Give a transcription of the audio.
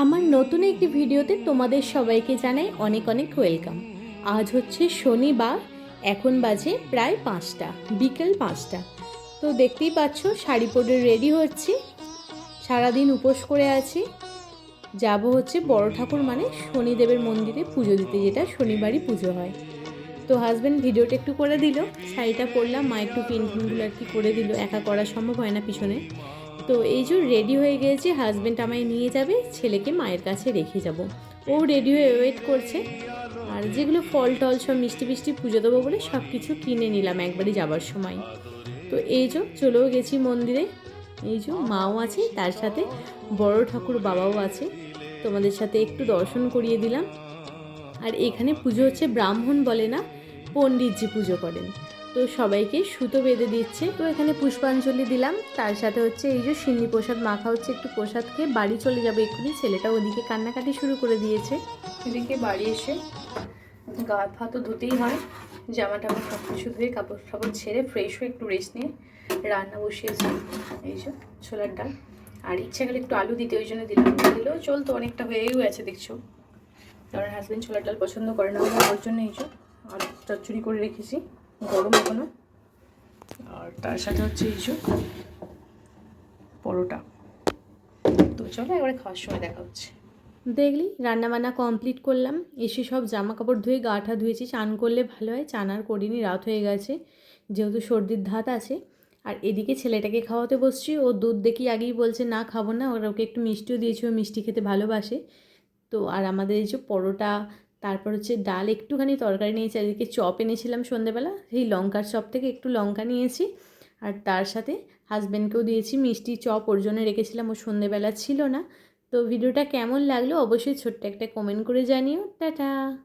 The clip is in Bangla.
আমার নতুন একটি ভিডিওতে তোমাদের সবাইকে জানাই অনেক অনেক ওয়েলকাম। আজ হচ্ছে শনিবার, এখন বাজে প্রায় পাঁচটা, বিকেল পাঁচটা। তো দেখতেই পাচ্ছ, শাড়ি পরে রেডি হচ্ছি। সারাদিন উপোস করে আছি। যাব হচ্ছে বড় ঠাকুর মানে শনিদেবের মন্দিরে পুজো দিতে, যেটা শনিবারই পুজো হয়। তো হাজব্যান্ড ভিডিওটা একটু করে দিল। শাড়িটা পরলাম, মা একটু পিনগুলো আর কি করে দিল। একা করা সম্ভব হয় না পিছনে। তো এই যে রেডি হয়ে গিয়েছি হাজব্যান্ড আমায় নিয়ে যাবে, ছেলেকে মায়ের কাছে রেখে যাব। ও রেডি হয়ে ওয়েট করছে। আর যেগুলো ফল টল সব মিষ্টি মিষ্টি পুজো দেবো বলে সব কিছু কিনে নিলাম একবারই যাবার সময়। তো এই যে চলেও গেছি মন্দিরে। এই যে মাও আছে, তার সাথে বড় ঠাকুর বাবাও আছে। তোমাদের সাথে একটু দর্শন করিয়ে দিলাম। আর এখানে পুজো হচ্ছে ব্রাহ্মণ বলে না, পণ্ডিতজি পুজো করেন। তো সবাইকে সুতো বেঁধে দিচ্ছে। তো এখানে পুষ্পাঞ্জলি দিলাম। তার সাথে হচ্ছে এই যে সিন্নি প্রসাদ মাখা হচ্ছে একটু প্রসাদ খেয়ে বাড়ি চলে যাবে এক্ষুনি। ছেলেটা ওদিকে কান্নাকাটি শুরু করে দিয়েছে। এদিকে বাড়ি এসে গা পা তো ধুতেই হয়। জামা টামা সব কিছু ধুয়ে কাপড় ফাপড় ছেড়ে ফ্রেশ হয়ে একটু রেস্ট নিয়ে রান্না বসিয়েছি। এই যে ছোলার ডাল। আর ইচ্ছা গেলে একটু আলু দিতে, ওই জন্য দিলাম। দিলেও চলতো অনেকটা হয়েও আছে দেখছ। কারণ হাজব্যান্ড ছোলার ডাল পছন্দ করে না ওর জন্য এই যে আর চচ্চড়ি করে রেখেছি। গরম এখনও আর তার সাথে হচ্ছে এই যে পরোটা। তো চলো এবারে খাওয়ার সময় দেখা হচ্ছে। দেখলি রান্নাবান্না কমপ্লিট করলাম। এসে সব জামা কাপড় ধুয়ে গাটা ধুয়েছি। চান করলে ভালো হয়। চান আর করিনি রাত হয়ে গেছে। যেহেতু সর্দির ধাত আছে। আর এদিকে ছেলেটাকে খাওয়াতে বসছি। ও দুধ দেখি আগেই বলছে না খাব না। ওরা ওকে একটু মিষ্টিও দিয়েছি। ও মিষ্টি খেতে ভালোবাসে। তো আর আমাদের এই যে পরোটা তারপর হচ্ছে ডাল একটুখানি তরকারি নিয়েছি, এদিকে চপ এনেছিলাম সন্ধেবেলা, সেই লঙ্কার চপ থেকে একটু লঙ্কা নিয়েছি, আর তার সাথে হাজব্যান্ডকেও দিয়েছি মিষ্টি চপ, ওর জন্য রেখেছিলাম, ও সন্ধেবেলা ছিল না। তো ভিডিওটা কেমন লাগল অবশ্যই ছোট্ট একটা কমেন্ট করে জানিও। টাটা!